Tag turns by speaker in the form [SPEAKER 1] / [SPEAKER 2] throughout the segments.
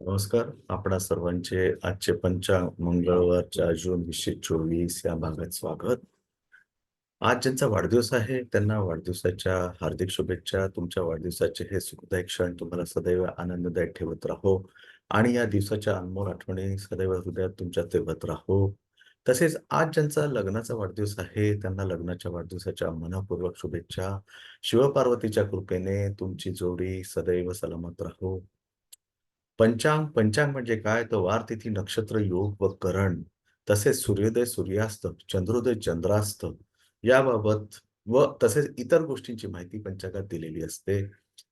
[SPEAKER 1] नमस्कार. आपणा सर्वांचे आजचे पंचांग मंगळवारच्या जून वीसशे चोवीस या भागात स्वागत. आज ज्यांचा वाढदिवस आहे त्यांना वाढदिवसाच्या हार्दिक शुभेच्छा तुमच्या वाढदिवसाचे हे सुखदायक क्षण तुम्हाला सदैव आनंददायक ठेवत राहो आणि या दिवसाच्या अनमोल आठवणी सदैव हृदयात तुमच्या ठेवत राहो. तसेच आज ज्यांचा लग्नाचा वाढदिवस आहे त्यांना लग्नाच्या वाढदिवसाच्या मनपूर्वक शुभेच्छा. शिवपार्वतीच्या कृपेने तुमची जोडी सदैव सलामत राहो. पंचांग पंचांग म्हणजे काय? तर वार तिथी नक्षत्र योग व करण. तसेच सूर्योदय सूर्यास्त चंद्रोदय चंद्रास्त. याबाबत व तसेच इतर गोष्टींची माहिती पंचांगात दिलेली असते.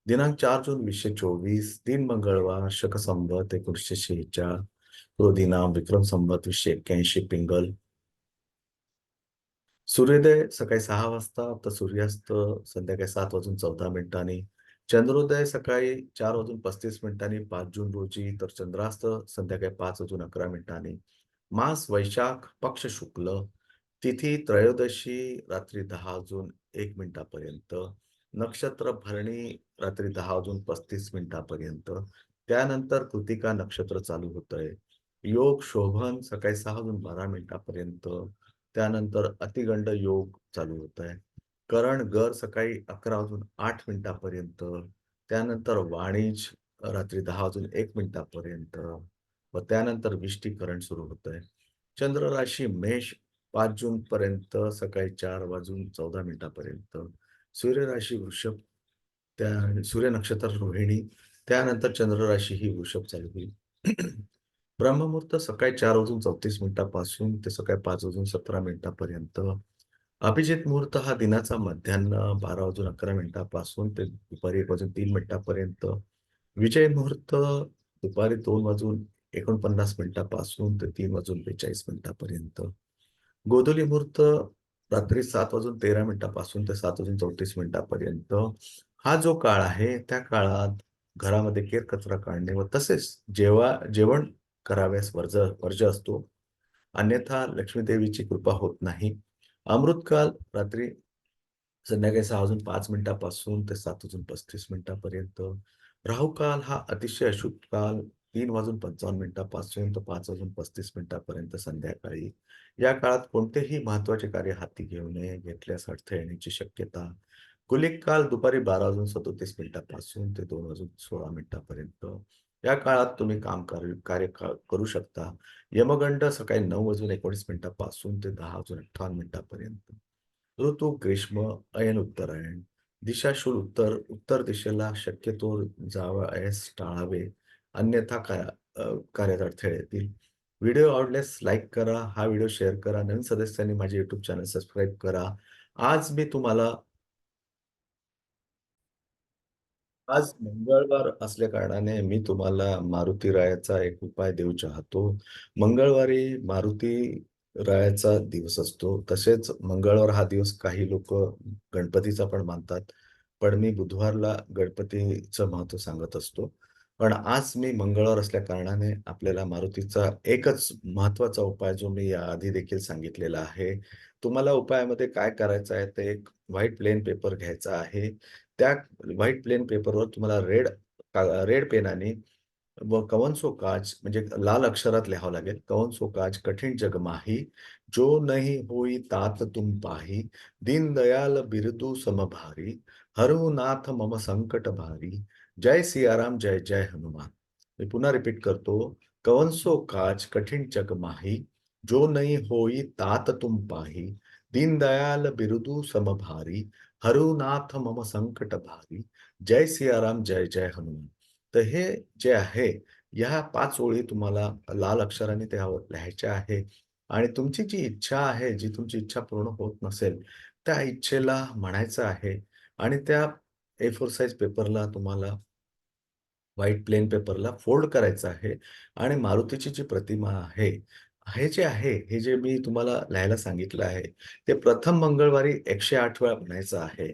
[SPEAKER 1] दिनांक चार जून वीसशे चोवीस दिन मंगळवार शक संवत एकोणीसशे शेहेचाळ क्रोधिनाम विक्रम संवत वीसशे एक्क्याऐंशी पिंगल. सूर्योदय सकाळी सहा वाजता तर सूर्यास्त संध्याकाळी सात वाजून चौदा मिनिटांनी. चंद्रोदय सकाळी चार वाजून पस्तीस मिनिटांनी पाच जून रोजी तर चंद्रास्त संध्याकाळी पाच वाजून अकरा मिनिटांनी. मास वैशाख पक्ष शुक्ल तिथी त्रयोदशी रात्री दहा वाजून एक मिनिटापर्यंत नक्षत्र भरणी रात्री दहा वाजून पस्तीस मिनिटापर्यंत. त्यानंतर कृतिका नक्षत्र चालू होतंय. योग शोभन सकाळी सहा वाजून बारा मिनिटापर्यंत त्यानंतर अतिगंड योग चालू होत आहे करण गर सकाळी अकरा वाजून आठ मिनिटापर्यंत त्यानंतर वाणिज रात्री दहा वाजून एक मिनिटापर्यंत व त्यानंतर विष्टीकरण सुरू होत आहे चंद्र राशी मेष पाच जून पर्यंत सकाळी चार वाजून चौदा मिनिटापर्यंत. सूर्य राशी वृषभ त्या सूर्य नक्षत्र रोहिणी त्यानंतर चंद्र राशी ही वृषभ चालू होईल. ब्रह्ममुहूर्त सकाळी चार वाजून चौतीस मिनिटापासून ते सकाळी पाच वाजून सतरा मिनिटापर्यंत. अभिजित मुहूर्त हा दिनाचा मध्यान्ह बारा वाजून अकरा मिनिटापासून ते दुपारी एक वाजून तीन मिनिटापर्यंत. विजय मुहूर्त दुपारी दोन वाजून एकोणपन्नास मिनिटापासून ते तीन वाजून बेचाळीस मिनिटापर्यंत. गोधुली मुहूर्त रात्री सात वाजून तेरा मिनिटापासून ते सात वाजून चौतीस मिनिटापर्यंत. हा जो काळ आहे त्या काळात घरामध्ये केर कचरा काढणे व तसेच जेव्हा जेवण कराव्यास वर्ज वर्ज असतो. अन्यथा लक्ष्मी देवीची कृपा होत नाही. अमृतकाल रात्री संध्याकाळी सहा वाजून पाच मिनिटापासून ते सात वाजून पस्तीस मिनिटापर्यंत. राहुकाल हा अतिशय अशुभ काल. तीन वाजून पंचावन्न मिनिटापासून तर पाच वाजून पस्तीस मिनिटापर्यंत संध्याकाळी. या काळात कोणतेही महत्त्वाचे कार्य हाती घेऊ नये घेतल्यास अडथळे येण्याची शक्यता. कुलिक काल दुपारी बारा वाजून सदोतीस मिनिटापासून ते दोन वाजून सोळा मिनिटापर्यंत. या काळात तुम्ही काम कार्य करू शकता. यमगंड सकाळी नऊ वाजून एकोणीस मिनिटापासून ते दहा वाजून अठ्ठावन्न मिनिटापर्यंत. ऋतू ग्रीष्म अयन उत्तरायण. दिशाशूल उत्तर उत्तर दिशेला शक्यतो जावयास टाळावे. अन्यथा कार्यात अडथळे येतील. व्हिडिओ आवडल्यास लाईक करा हा व्हिडिओ शेअर करा. नवीन सदस्यांनी माझे युट्यूब चॅनल सबस्क्राईब करा. आज मी तुम्हाला आज मंगळवार असल्या कारणाने मी तुम्हाला मारुती रायाचा एक उपाय देऊ चाहतो. मंगळवारी मारुती रायाचा दिवस असतो. तसेच मंगळवार हा दिवस काही लोक गणपतीचा पण मानतात. पण मी बुधवारला गणपतीचं महत्त्व सांगत असतो. पण आज मी मंगळवार असल्या कारणाने आपल्याला मारुतीचा एकच महत्त्वाचा उपाय जो मी आधी देखील सांगितलेला आहे. तुम्हाला उपायामध्ये काय करायचं आहे ते एक व्हाईट प्लेन पेपर घ्यायचा आहे. त्या व्हाईट प्लेन पेपरवर तुम्हाला रेड रेड पेनाने व कवनसो काज म्हणजे लाल अक्षरात लिहावं लागेल. कवनसो काज कठीण जग माही जो नाही होई तात तुम पाही दीन दयाल बिरदू समभारी हरुनाथ मम संकट भारी जय सियाराम जय जय हनुमान. मी पुन्हा रिपीट करतो. कवनसो काज कठीण जग माही जो नहीं होई तात तुम पाही दीनदयाल बिरुदू समभारी हरुनाथ मम संकट भारी जय सियाराम जय जय हनुमान. तर हे जे आहे या पाच ओळी तुम्हाला लाल अक्षराने त्यावर लिहायच्या आहे आणि तुमची जी इच्छा आहे जी तुमची इच्छा पूर्ण होत नसेल त्या इच्छेला म्हणायचं आहे. आणि त्या ए फोर साईज पेपरला तुम्हाला व्हाईट प्लेन पेपरला फोल्ड करायचं आहे. आणि मारुतीची जी प्रतिमा आहे हे जे आहे हे जे मी तुम्हाला लिहायला सांगितलं आहे ते प्रथम मंगळवारी एकशे आठ वेळा म्हणायचं आहे.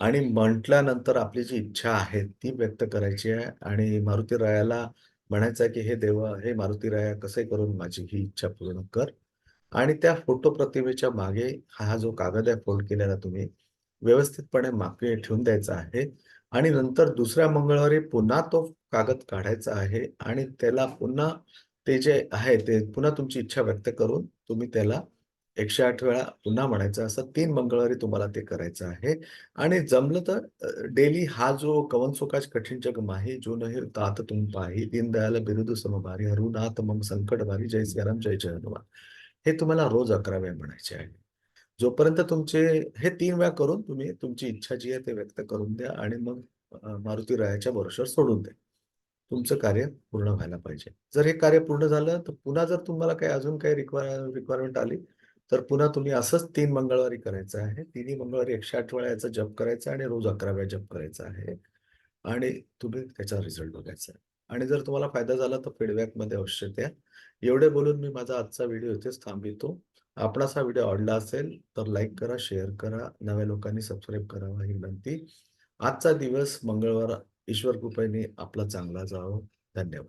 [SPEAKER 1] आणि म्हटल्यानंतर आपली जी इच्छा आहे ती व्यक्त करायची आहे. आणि मारुती रायाला म्हणायचं आहे की हे देवा हे मारुती राया कसे करून माझी ही इच्छा पूर्ण कर? आणि त्या फोटो प्रतिमेच्या मागे हा जो कागद आहे फोल्ड केलेला तुम्ही व्यवस्थितपणे मागे ठेवून द्यायचा आहे. आणि नंतर दुसऱ्या मंगळवारी पुन्हा तो कागद काढायचा आहे. आणि त्याला पुन्हा ते जे आहे ते पुन्हा तुमची इच्छा व्यक्त करून तुम्ही त्याला 108 वेळा पुन्हा म्हणायचं. असं तीन मंगळवारी तुम्हाला ते करायचं आहे आणि जमलं तर डेली हा जो कवन सोकाच कठीण जग माही, जो हे तात तुम पाही, दीनदयाल बिरुद समभारी, हरुनाथ मग संकट भारी, जय श्रीराम जय जय हनुमान. हे तुम्हाला रोज 11 वेळा म्हणायचे आहे. जोपर्यंत तुमचे हे तीन वेळा करून तुम्ही तुमची इच्छा जी आहे ते व्यक्त करून द्या आणि मग मारुती रायाच्या बरोबर सोडून द्या. तुमचं कार्य पूर्ण व्हायला पाहिजे. जर हे कार्य पूर्ण झालं, तर पुन्हा जर तुम्हाला काही अजून काही रिक्वायर रिक्वायरमेंट आली, तर पुन्हा तुम्ही असंच तीन मंगळवारी करायचं आहे. तिन्ही मंगळवारी 108 वेळा याचा जप करायचा आणि रोज 11 वेळा जप करायचा आहे आणि तुम्ही त्याचा रिझल्ट बघायचा आहे. आणि जर तुम्हाला फायदा झाला तर फीडबॅकमध्ये अवश्य द्या. एवढे बोलून मी माझा आजचा व्हिडिओ इथेच थांबितो आपणास हा व्हिडिओ आवडला असेल तर लाईक करा, शेअर करा, नव्या लोकांनी सबस्क्राईब करावा ही विनंती. आजचा दिवस मंगळवार ईश्वर कृपेने आपला चांगला जावं धन्यवाद.